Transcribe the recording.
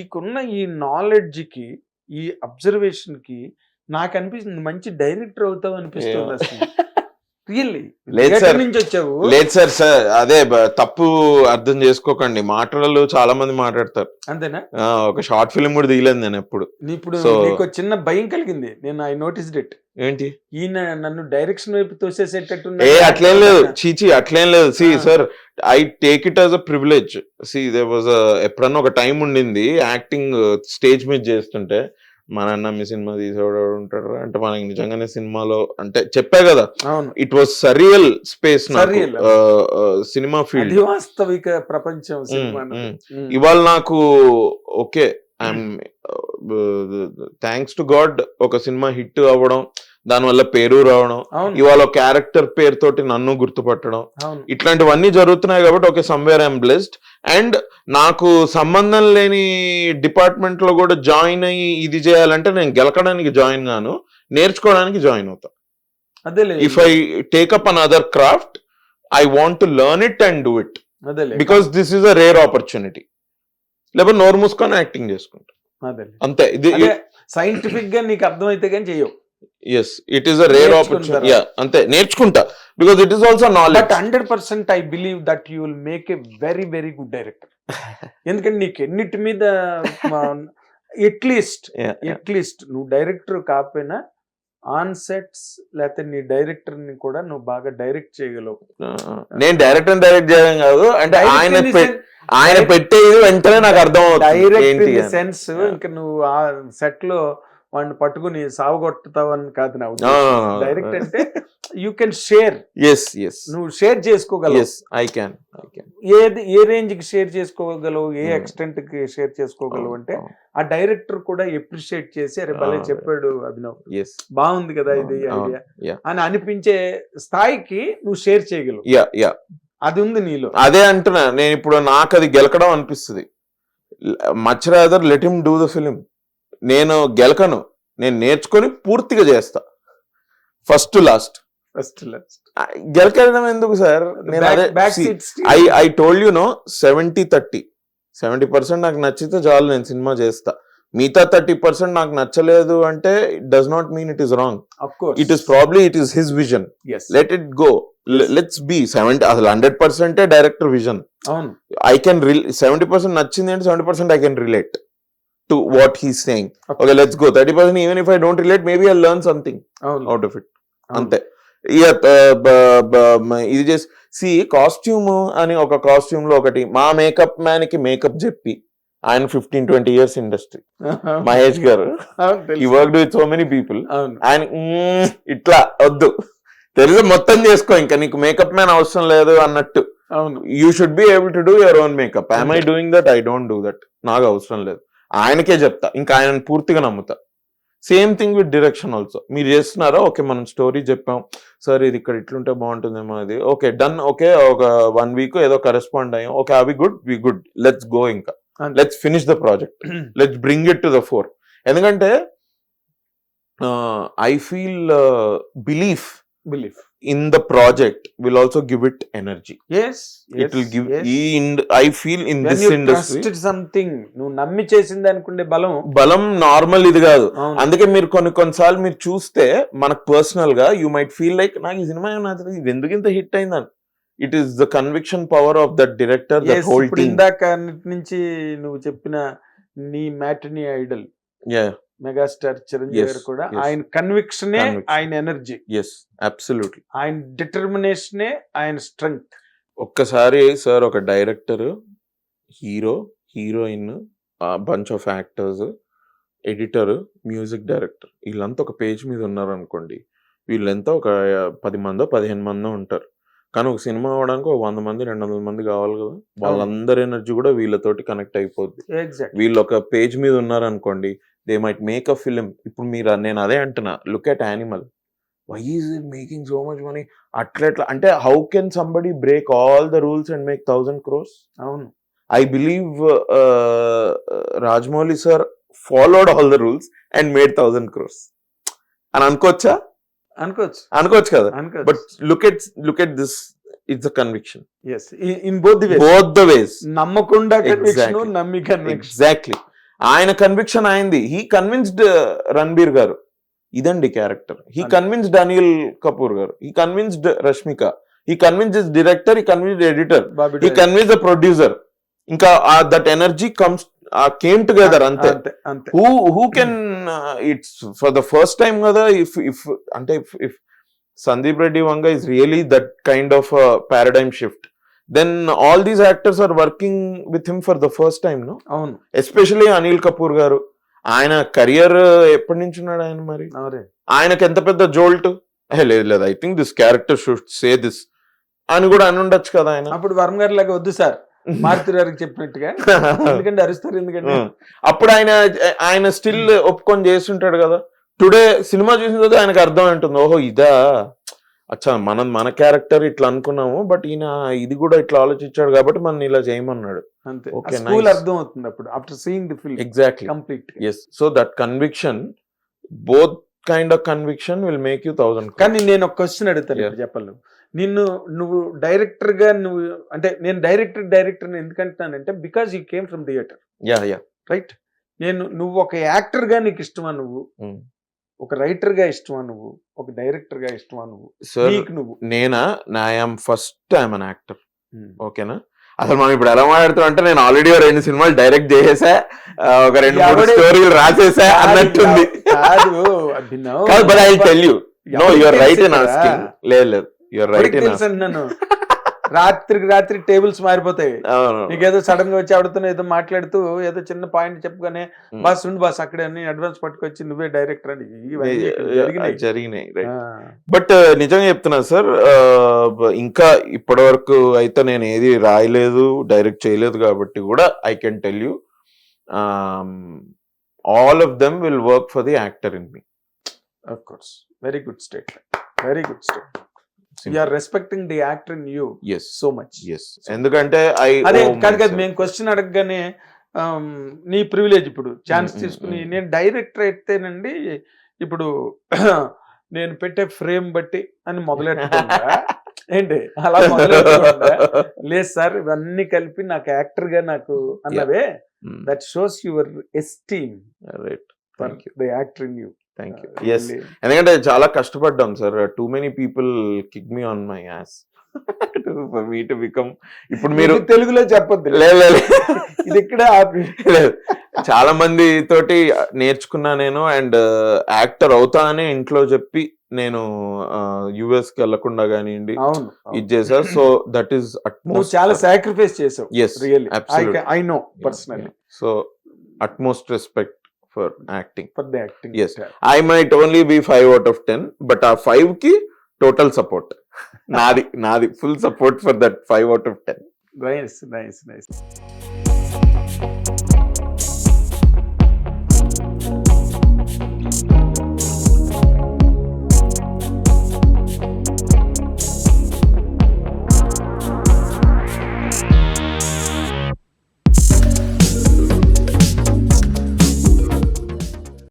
నీకున్న ఈ నాలెడ్జ్కి ఈ అబ్జర్వేషన్కి నాకు అనిపిస్తుంది మంచి డైరెక్టర్ అవుతావు అనిపిస్తుంది అసలు. రియల్లీ లేదు సార్. నుంచి వచ్చావు. లేదు సార్ సార్. అదే తప్పు అర్థం చేసుకోకండి. మాటలు చాలా మంది మాట్లాడతారు. అంతేనా? ఒక షార్ట్ ఫిల్మ్ కూడా తీయలేదు నేను ఎప్పుడు. ఇప్పుడు నీకు చిన్న భయం కలిగింది. నేను ఐ నోటీస్ ఇట్ ఏంటి? ఈయన నన్ను డైరెక్షన్ వైపు తోసేసేటట్టు ఏ అట్లేం లేదు. చీచి అట్లేం లేదు. See. Sir I take it as a privilege see they was ఎప్పుడన్నా ఒక టైం ఉండింది యాక్టింగ్ స్టేజ్ మీద చేస్తుంటే. మన అన్న మీ సినిమా తీసేవాడు ఉంటాడు అంటే మనకి నిజంగానే సినిమాలో అంటే చెప్పా కదా అవును. It was surreal space. Cinema field వాస్తవిక ప్రపంచం సినిమా మ్. ఇవాళ నాకు okay I'm thanks to God ఒక సినిమా హిట్ అవ్వడం దానివల్ల పేరు రావడం ఇవాళ క్యారెక్టర్ పేరుతోటి నన్ను గుర్తుపట్టడం. ఇట్లాంటివన్నీ జరుగుతున్నాయి కాబట్టి okay somewhere I'm blessed and నాకు సంబంధం లేని డిపార్ట్మెంట్లో కూడా జాయిన్ అయ్యి ఇది చేయాలంటే నేను గెలకడానికి జాయిన్ గాను నేర్చుకోవడానికి జాయిన్ అవుతా. అదేలే. If I take up another craft I want to learn it and do it because this is a rare opportunity లేకపోతే నోరు మూసుకొని యాక్టింగ్ చేసుకుంటా. అంతే. ఇది సైంటిఫిక్గా నీకు అర్థమైతే కానీ చెయ్యవు. Yes it is a rare నేర్చుకుంటారా? Opportunity అంతే. నేర్చుకుంటా. Because it is also but knowledge hundred percent I believe that you will make a very very good director ఎందుకంటే నీకు ఎన్నిటి మీద ఎట్లీస్ట్ ఎట్లీస్ట్ నువ్వు డైరెక్టర్ కాకపోయినా ఆన్ సెట్స్ లేకపోతే నీ డైరెక్టర్ని కూడా నువ్వు బాగా డైరెక్ట్ చేయగలవు. నేను డైరెక్టర్ డైరెక్ట్ చేయడం కాదు. అంటే ఆయన ఆయన పెట్టేది వెంటనే నాకు అర్థం డైరెక్ట్. సెన్స్ ఇంకా నువ్వు ఆ సెట్లో వాడిని పట్టుకుని సాగు కొట్టుతావని కాదు నా. డైరెక్ట్ అంటే you can share yes yes నువ్వు share చేసుకోగలవు. Yes I can I can ఏది ఏ రేంజ్కి షేర్ చేసుకోగలవు ఏ Hmm. ఎక్స్టెంట్కి షేర్ చేసుకోగలవు అంటే ఆ డైరెక్టర్ కూడా ఎప్రిషియేట్ చేసి అరే భలే. చెప్పాడు అభినవ్ బాగుంది కదా ఇది ఐడియా. అని అనిపించే స్థాయికి నువ్వు షేర్ చేయగలవు. యా యా అది ఉంది నీలో. అదే అంటున్నా నేను ఇప్పుడు నాకు అది గెలకడం అనిపిస్తుంది. Much rather let him do the film నేను గెలకను నేను నేర్చుకొని పూర్తిగా చేస్తా. ఫస్ట్ లాస్ట్ ఫస్ట్ లాస్ట్ గెలకెళ్ళడం ఎందుకు సార్? నేను అదే I I told you no seventy thirty seventy percent నాకు నచ్చితే చాలు నేను సినిమా చేస్తా. మిగతా థర్టీ పర్సెంట్ నాకు నచ్చలేదు అంటే it does not mean it is wrong it is probably it is his vision let it go let's be seventy అసలు హండ్రెడ్ పర్సెంటే director vision I can seventy percent నచ్చింది అంటే seventy percent I can relate to what he saying okay let's go thirty percent even if I don't relate maybe I learn something out of it. అంతే. ఇది చేసి C costume అని ఒక కాస్ట్యూమ్లో ఒకటి మా makeup మ్యాన్కి makeup చెప్పి ఆయన fifteen twenty years industry Mahesh గారు. ఈ. Work with so many people ఆయన "మ్మ్, ఇట్లా వద్దు. తెలుసు మొత్తం చేసుకో ఇంకా నీకు మేకప్ మ్యాన్ అవసరం లేదు అన్నట్టు. You should be able to do your own makeup I I doing that I don't do that నాకు అవసరం లేదు. ఆయనకే చెప్తా. ఇంకా ఆయన పూర్తిగా నమ్ముతా. Same thing with direction also. మీరు చేస్తున్నారా? ఓకే మనం స్టోరీ చెప్పాం. సార్ ఇది ఇక్కడ ఇట్లుంటే బాగుంటుందేమో అది. Okay done. ఓకే ఒక వన్ వీక్ ఏదో కరెస్పాండ్ అయ్యాం. ఓకే అవి good? We good. Let's go ఇంకా. Let's finish the project. Let's bring it to the fore. ఎందుకంటే I feel belief belief in the project will also give it energy yes it will give ఈ I feel in when this you industry trusted something నువ్వు నమ్మి చేసింది అనుకుంటే బలం. బలం normal ఇది కాదు. అందుకే మీరు కొన్ని కొన్నిసార్లు మీరు చూస్తే మనకు పర్సనల్గా యూ మైట్ ఫీల్ లైక్ నాకు ఈ సినిమా నచ్చలేదు ఇది ఎందుకు ఇంత హిట్ అయిందని. It is the conviction power of that director that Yes, whole team ఇందాక నుంచి నువ్వు చెప్పిన నీ మ్యాటనీ ఐడల్ మెగాస్టార్ చిరంజీవి గారు కూడా. ఆయన కన్విక్షనే. ఆయన ఎనర్జీ ఎస్ అబ్సల్యూట్లీ ఆయన డిటర్మినేషనే ఆయన స్ట్రెంగ్త్ ఒక్కసారి సార్ ఒక director hero heroine bunch of actors editor music director వీళ్ళంతా ఒక పేజ్ మీద ఉన్నారు అనుకోండి వీళ్ళంతా ఒక పది మందో పదిహేను మందో ఉంటారు కానీ ఒక సినిమా అవ్వడానికి ఒక వంద మంది రెండు వందల మంది కావాలి కదా. వాళ్ళందరి ఎనర్జీ కూడా వీళ్ళతోటి కనెక్ట్ అయిపోద్ది. ఎగ్జాక్ట్ వీళ్ళు ఒక పేజ్ మీద ఉన్నారు అనుకోండి they might make a film ఇప్పుడు మీరు నేను అదే అంటున్నా look at Animal why is it making so much money అట్లా ఎట్లా? అంటే how can somebody break all the rules and make thousand crores అవును. I believe Rajamouli sir followed all the rules and made thousand crores అని అనుకోవచ్చా? అనుకోవచ్చు. అనుకోవచ్చు కదా. But look at look at this it's a conviction yes in both the both the ways నమ్మకుండా conviction. నమ్మి conviction exactly ఆయన conviction అయింది. He convinced Ranbir గారు. ఇదండి character he. Convinced Anil Kapoor గారు. He convinced Rashmika he convinced director he convinced editor he convince the producer ఇంకా that energy comes came together అంతే who who can it's for the first time కదా if if అంటే if if Sandeep Reddy Vanga is really that kind of paradigm shift then all these actors are working with him for the first time no అవును. Especially Anil Kapoor గారు. ఆయన career ఎప్పటి నుంచి ఉన్నాడు ఆయన మరి? ఆయనకి ఎంత పెద్ద జోల్ట్? లేదు లేదు I think this character should say this అని కూడా అని ఉండొచ్చు కదా ఆయన. అప్పుడు వర్మ గారి లాగా వద్దు సార్. మారుతి గారికి చెప్పినట్టుగా. ఎందుకంటే అరుస్తారు ఎందుకంటే. అప్పుడు ఆయన ఆయన స్టిల్ ఒప్పుకొని చేస్తుంటాడు కదా. టుడే సినిమా చూసిన తర్వాత ఆయనకు అర్థం ఉంటుంది ఓహో ఇదా? అచ్చా మనం మన క్యారెక్టర్ ఇట్లా అనుకున్నాము బట్ ఈయన ఇది కూడా ఇట్లా ఆలోచించాడు కాబట్టి మనం ఇలా చేయమన్నాడు. అంతే. స్కూల్. అర్థం అవుతుంది అప్పుడు. After seeing the film exactly complete yes so that conviction both kind of conviction will make you thousand కానీ నేను ఒక క్వశ్చన్ అడుగుతాను Yeah. ఇప్పుడు చెప్పాలి నిన్ను నువ్వు డైరెక్టర్గా నువ్వు అంటే నేను డైరెక్టర్ డైరెక్టర్ ఎందుకంటున్నానంటే because you came from theatre. Yeah yeah right? నేను నువ్వు ఒక యాక్టర్గా నీకు ఇష్టమా నువ్వు? ఒక రైటర్గా ఇష్టమా నువ్వు? ఒక డైరెక్టర్గా ఇష్టమా నువ్వు? నీకు నువ్వు? నేనా? నా I'm first I'm an actor. ఓకేనా? అసలు మనం ఇప్పుడు ఎలా మాట్లాడుతాం అంటే నేను ఆల్రెడీ రెండు సినిమాలు డైరెక్ట్ చేసేసా ఒక రెండు మూడు స్టోరీలు రాసేసా అన్నట్టుంది. కాదు but I tell you no you're right in asking? లేదు లేదు. యువర్ రైట్ అంటున్నాను రాత్రికి రాత్రి టేబుల్స్ మారిపోతాయి. నీకేదో సడన్గా వచ్చి ఆడుతున్న ఏదో మాట్లాడుతూ ఏదో చిన్న పాయింట్ చెప్పగానే Hmm. బాస్ ఉండు బాస్ అక్కడే అని అడ్వాన్స్ పట్టుకొచ్చి నువ్వే డైరెక్టర్ అని జరిగినాయి. బట్ నిజంగా చెప్తున్నా సార్ ఇంకా ఇప్పటి వరకు అయితే నేను ఏది రాయలేదు డైరెక్ట్ చేయలేదు కాబట్టి కూడా I can tell you all of them will work for the actor in me. Very good state very good state are respecting the actor in you yes so much yes ఎందుకంటే I అదే కాదు కాదు మేము question అడగగానే ఆమ్, నీ privilege ఇప్పుడు chance Mm, mm, తీసుకుని mm. నేను డైరెక్టర్ అయితేనండి ఇప్పుడు నేను పెట్టే ఫ్రేమ్ బట్టి అని మొదలెట్టుకుంటా ఏంటి? అలా మొదలెట్టుకుంటా లేదు సార్ ఇవన్నీ కలిపి నాకు యాక్టర్గా నాకు అన్నవే. That shows your esteem right thank you the actor in you thank you yes ఎందుకంటే చాలా కష్టపడ్డాం sir too many people kick me on my ass me to become ఇప్పుడు మీరు తెలుగులో చెప్పొద్దు. లేదు ఇది ఇక్కడ లేదు. చాలా మంది తోటి నేర్చుకున్నా నేను అండ్ యాక్టర్ అవుతా అని ఇంట్లో చెప్పి నేను యుఎస్కి వెళ్ళకుండా కానివ్వండి ఇది చేసా సో దట్ ఈస్ చాలా సాక్రిఫైస్ చేసావు. Yes really absolutely. I know personally so utmost respect for acting for the acting Yes. I might only be five out of ten but ఆ ఫైవ్కి టోటల్ సపోర్ట్ నాది నాది full support for that five out of ten nice nice nice